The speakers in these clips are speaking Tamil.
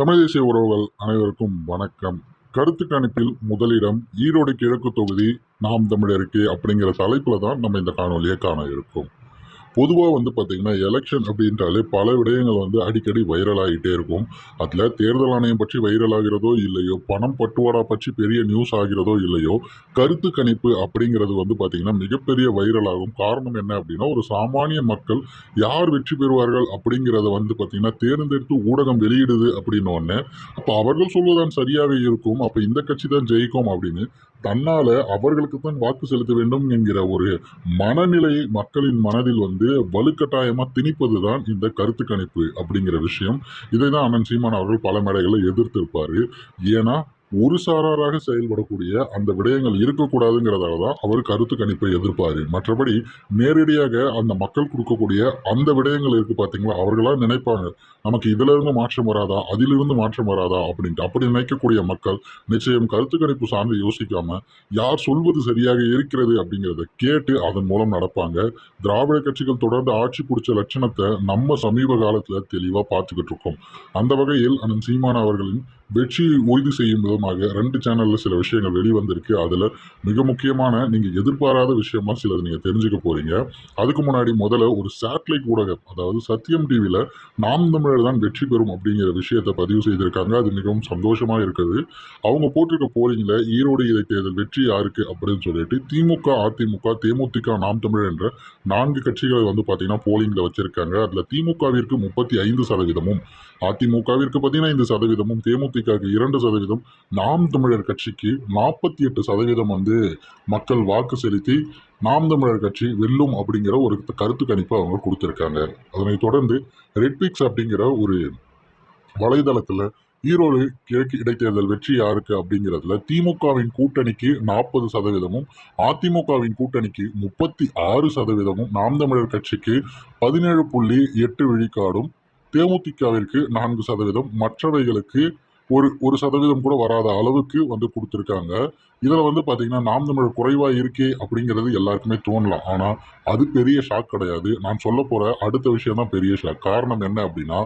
தமிழ் தேசிய உறவுகள் அனைவருக்கும் வணக்கம். கருத்து கணிப்பில் முதலிடம் ஈரோடு கிழக்கு தொகுதி நாம் தமிழருக்கு அப்படிங்கிற தலைப்பில் தான் நம்ம இந்த காணொலியை காண இருக்கோம். பொதுவாக வந்து பார்த்திங்கன்னா எலெக்ஷன் அப்படின்றாலே பல விடயங்கள் வந்து அடிக்கடி வைரல் ஆகிட்டே இருக்கும். அதில் தேர்தல் ஆணையம் பற்றி வைரல் ஆகிறதோ இல்லையோ பணம் பட்டுவாடா பற்றி பெரிய நியூஸ் ஆகிறதோ இல்லையோ கருத்து கணிப்பு அப்படிங்கிறது வந்து பார்த்திங்கன்னா மிகப்பெரிய வைரலாகும் காரணம் என்ன அப்படின்னா ஒரு சாமானிய மக்கள் யார் வெற்றி பெறுவார்கள் அப்படிங்கிறத வந்து பார்த்திங்கன்னா தேர்ந்தெடுத்து ஊடகம் வெளியிடுது அப்படின்னு ஒன்று அப்போ அவர்கள் சொல்வதுதான் சரியாகவே இருக்கும். அப்போ இந்த கட்சி தான் ஜெயிக்கும் அப்படின்னு தன்னால் அவர்களுக்கு தான் வாக்கு செலுத்த வேண்டும் என்கிற ஒரு மனநிலை மக்களின் மனதில் வந்து வலுக்கட்டாயமாக திணிப்பது தான் இந்த கருத்து கணிப்பு அப்படிங்கிற விஷயம். இதை தான் அண்ணன் சீமான் அவர்கள் பல மேடைகளில் எதிர்த்திருப்பார். ஏன்னா ஒரு சாராராக செயல்படக்கூடிய அந்த விடயங்கள் இருக்கக்கூடாதுங்கிறதால தான் அவர் கருத்து கணிப்பை எதிர்ப்பார். மற்றபடி நேரடியாக அந்த மக்கள் கொடுக்கக்கூடிய அந்த விடயங்கள் இருக்குது பார்த்தீங்களா அவர்களாக நினைப்பாங்க. நமக்கு இதிலிருந்து மாற்றம் வராதா? அதிலிருந்து மாற்றம் வராதா? அப்படின்ட்டு. அப்படி நினைக்கக்கூடிய மக்கள் நிச்சயம் கருத்து கணிப்பு சார்ந்து யோசிக்காமல் யார் சொல்வது சரியாக இருக்கிறது அப்படிங்கிறத கேட்டு அதன் மூலம் நடப்பாங்க. திராவிட கட்சிகள் தொடர்ந்து ஆட்சி பிடிச்ச லட்சணத்தை நம்ம சமீப காலத்தில் தெளிவாக பார்த்துக்கிட்டு இருக்கோம். அந்த வகையில் அண்ணன் சீமான் அவர்களின் வெற்றியை உறுதி செய்யும் மூலமாக ரெண்டு சேனலில் சில விஷயங்கள் வெளிவந்திருக்கு. அதில் மிக முக்கியமான நீங்கள் எதிர்பாராத விஷயமா சிலது நீங்கள் தெரிஞ்சுக்க போகிறீங்க அதுக்கு முன்னாடி முதல்ல ஒரு சேட்டலைட் ஊடகம் அதாவது சத்தியம் டிவியில் நாம் தமிழர் தான் வெற்றி பெறும் அப்படிங்கிற விஷயத்தை பதிவு செய்திருக்காங்க. அது மிகவும் சந்தோஷமாக இருக்குது. அவங்க போட்டிருக்க போலிங்கில் ஈரோடு இடைத்தேர்தல் வெற்றி யாருக்கு அப்படின்னு சொல்லிட்டு திமுக அதிமுக தேமுதிக நாம் தமிழர் என்ற நான்கு கட்சிகளை வந்து பார்த்தீங்கன்னா போலிங்கில் வச்சுருக்காங்க. அதில் திமுகவிற்கு முப்பத்தி ஐந்து சதவீதமும் அதிமுகவிற்கு பதினைந்து சதவீதமும் தேமுதிகவுக்கு இரண்டு சதவீதம் நாம் தமிழர் கட்சிக்கு நாற்பத்தி எட்டு சதவீதம் வந்து மக்கள் வாக்கு செலுத்தி நாம் தமிழர் கட்சி வெல்லும் அப்படிங்கிற ஒரு கருத்து கணிப்பை அவங்க கொடுத்துருக்காங்க. அதனைத் தொடர்ந்து ரெட்பிக்ஸ் அப்படிங்கிற ஒரு வலைதளத்தில் ஈரோடு கிழக்கு இடைத்தேர்தல் வெற்றி யாருக்கு அப்படிங்கிறதுல திமுகவின் கூட்டணிக்கு நாற்பது சதவீதமும் அதிமுகவின் கூட்டணிக்கு முப்பத்தி ஆறு சதவீதமும் நாம் தமிழர் கட்சிக்கு பதினேழு புள்ளி எட்டு விழுக்காடும் தேமுதிகவிற்கு நான்கு சதவீதம் மற்றவைகளுக்கு ஒரு ஒரு சதவீதம் கூட வராத அளவுக்கு வந்து கொடுத்துருக்காங்க. இதில் வந்து பார்த்தீங்கன்னா நாம் தமிழர் குறைவாக இருக்கே அப்படிங்கிறது எல்லாருக்குமே தோணலாம். ஆனால் அது பெரிய ஷாக் கிடையாது. நான் சொல்ல போகிற அடுத்த விஷயம் தான் பெரிய ஷாக் காரணம் என்ன அப்படின்னா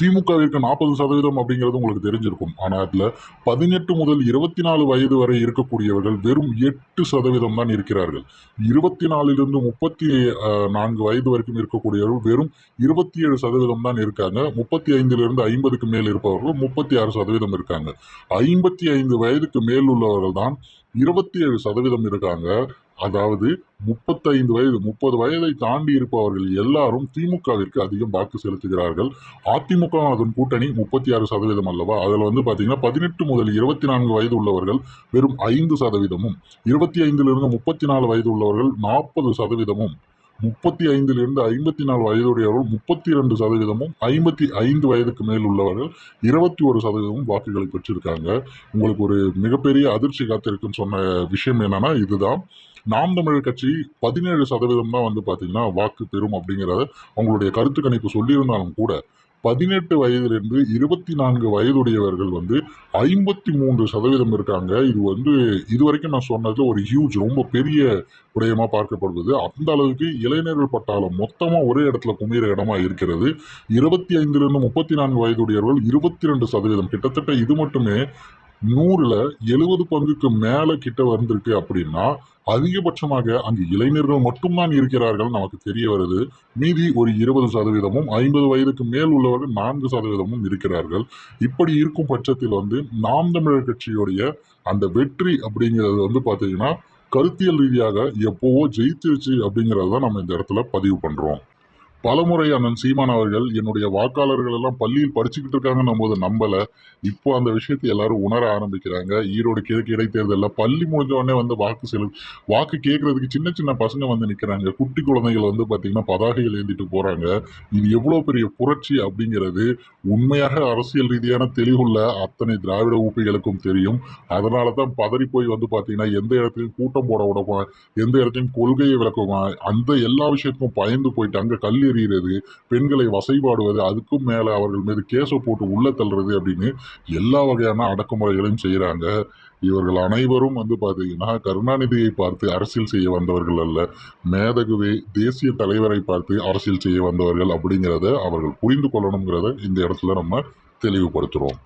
திமுகவிற்கு நாற்பது சதவீதம் அப்படிங்கிறது உங்களுக்கு தெரிஞ்சிருக்கும். ஆனால் அதில் பதினெட்டு முதல் இருபத்தி நாலு வயது வரை இருக்கக்கூடியவர்கள் வெறும் எட்டு சதவீதம் தான் இருக்கிறார்கள். இருபத்தி நாலிலிருந்து முப்பத்தி நான்கு வயது வரைக்கும் இருக்கக்கூடியவர்கள் வெறும் இருபத்தி ஏழு சதவீதம் தான் இருக்காங்க. முப்பத்தி ஐந்திலிருந்து ஐம்பதுக்கு மேல் இருப்பவர்கள் முப்பத்தி ஆறு சதவீதம் இருக்காங்க. ஐம்பத்தி ஐந்து வயதுக்கு மேல் உள்ளவர்கள் தான் இருபத்தி ஏழு சதவீதம் இருக்காங்க. அதாவது முப்பத்தைந்து வயது முப்பது வயதை தாண்டி இருப்பவர்கள் எல்லாரும் திமுகவிற்கு அதிகம் வாக்கு செலுத்துகிறார்கள். அதிமுக அதன் கூட்டணி முப்பத்தி ஆறு சதவீதம் அல்லவா? அதில் வந்து பார்த்தீங்கன்னா பதினெட்டு முதல் இருபத்தி நான்கு வயது உள்ளவர்கள் வெறும் ஐந்து சதவீதமும் இருபத்தி ஐந்திலிருந்து முப்பத்தி நாலு வயது உள்ளவர்கள் நாற்பது சதவீதமும் முப்பத்தி ஐந்திலிருந்து ஐம்பத்தி நாலு வயதுடையவர்கள் முப்பத்தி இரண்டு சதவீதமும் ஐம்பத்தி ஐந்து வயதுக்கு மேல் உள்ளவர்கள் இருபத்தி ஒரு சதவீதமும் வாக்குகளை பெற்றிருக்காங்க. உங்களுக்கு ஒரு மிகப்பெரிய அதிர்ச்சி காத்திருக்குன்னு சொன்ன விஷயம் என்னன்னா இதுதான். நாம் தமிழர் கட்சி பதினேழு சதவீதம் தான் வந்து பார்த்தீங்கன்னா வாக்கு பெறும் அப்படிங்கிறத அவங்களுடைய கருத்து கணிப்பு சொல்லியிருந்தாலும் கூட பதினெட்டு வயதிலிருந்து இருபத்தி நான்கு வயதுடையவர்கள் வந்து ஐம்பத்தி மூன்று சதவீதம் இருக்காங்க. இது வந்து இது வரைக்கும் நான் சொன்னதில் ஒரு ஹியூஜ் ரொம்ப பெரிய விடயமாக பார்க்கப்படுவது. அந்த அளவுக்கு இளைஞர்கள் பட்டாலும் மொத்தமாக ஒரே இடத்துல குமிர இடமா இருக்கிறது. இருபத்தி ஐந்துலேருந்து முப்பத்தி நான்கு வயதுடையவர்கள் இருபத்தி ரெண்டு சதவீதம். கிட்டத்தட்ட இது மட்டுமே நூறில் எழுபது பங்குக்கு மேலே கிட்ட வந்திருக்கு அப்படின்னா அதிகபட்சமாக அங்கு இளைஞர்கள் மட்டும்தான் இருக்கிறார்கள் நமக்கு தெரிய வருது. மீதி ஒரு இருபது சதவீதமும் ஐம்பது வயதுக்கு மேல் உள்ளவர்கள் நான்கு சதவீதமும் இருக்கிறார்கள். இப்படி இருக்கும் பட்சத்தில் வந்து நாம் தமிழர் கட்சியுடைய அந்த வெற்றி அப்படிங்கிறது வந்து பார்த்தீங்கன்னா கருத்தியல் ரீதியாக எப்போவோ ஜெயிச்சிருச்சு அப்படிங்கிறத தான் நம்ம இந்த இடத்துல பதிவு பண்ணுறோம் பலமுறை அண்ணன் சீமான் அவர்கள் என்னுடைய வாக்காளர்கள் எல்லாம் பள்ளியில் படிச்சுக்கிட்டு இருக்காங்கன்னும் போது நம்பல. இப்போ அந்த விஷயத்தை எல்லாரும் உணர ஆரம்பிக்கிறாங்க. ஈரோடு கிழக்கு இடைத்தேர்தலில் பள்ளி முடிஞ்ச உடனே வந்து வாக்கு செலு வாக்கு கேட்கறதுக்கு சின்ன சின்ன பசங்க வந்து நிற்கிறாங்க குட்டி குழந்தைகள் வந்து பார்த்தீங்கன்னா பதாகைகள் ஏந்திட்டு போறாங்க. இது எவ்வளோ பெரிய புரட்சி அப்படிங்கிறது உண்மையாக அரசியல் ரீதியான தெளிவுள்ள அத்தனை திராவிட ஊப்பிகளுக்கும் தெரியும். அதனால தான் பதறி போய் வந்து பார்த்தீங்கன்னா எந்த இடத்துலையும் கூட்டம் போட விடமா எந்த இடத்தையும் கொள்கையை விளக்குமா அந்த எல்லா விஷயத்துக்கும் பயந்து போயிட்டு அங்கே கல் பெண்களை வசைபாடுவது அதுக்கும் மேலே அவர்கள் மீது கேஸை போட்டு உள்ளே தள்ளுறது அப்படின்னு எல்லா வகையான அடக்குமுறைகளையும் செய்கிறாங்க இவர்கள் அனைவரும் வந்து பார்த்தீங்கன்னா கருணாநிதியை பார்த்து அரசியல் செய்ய வந்தவர்கள் அல்ல. மேதகுவே தேசிய தலைவரை பார்த்து அரசியல் செய்ய வந்தவர்கள் அப்படிங்கிறத அவர்கள் புரிந்து கொள்ளணுங்கிறத இந்த இடத்துல நம்ம தெளிவுபடுத்துகிறோம்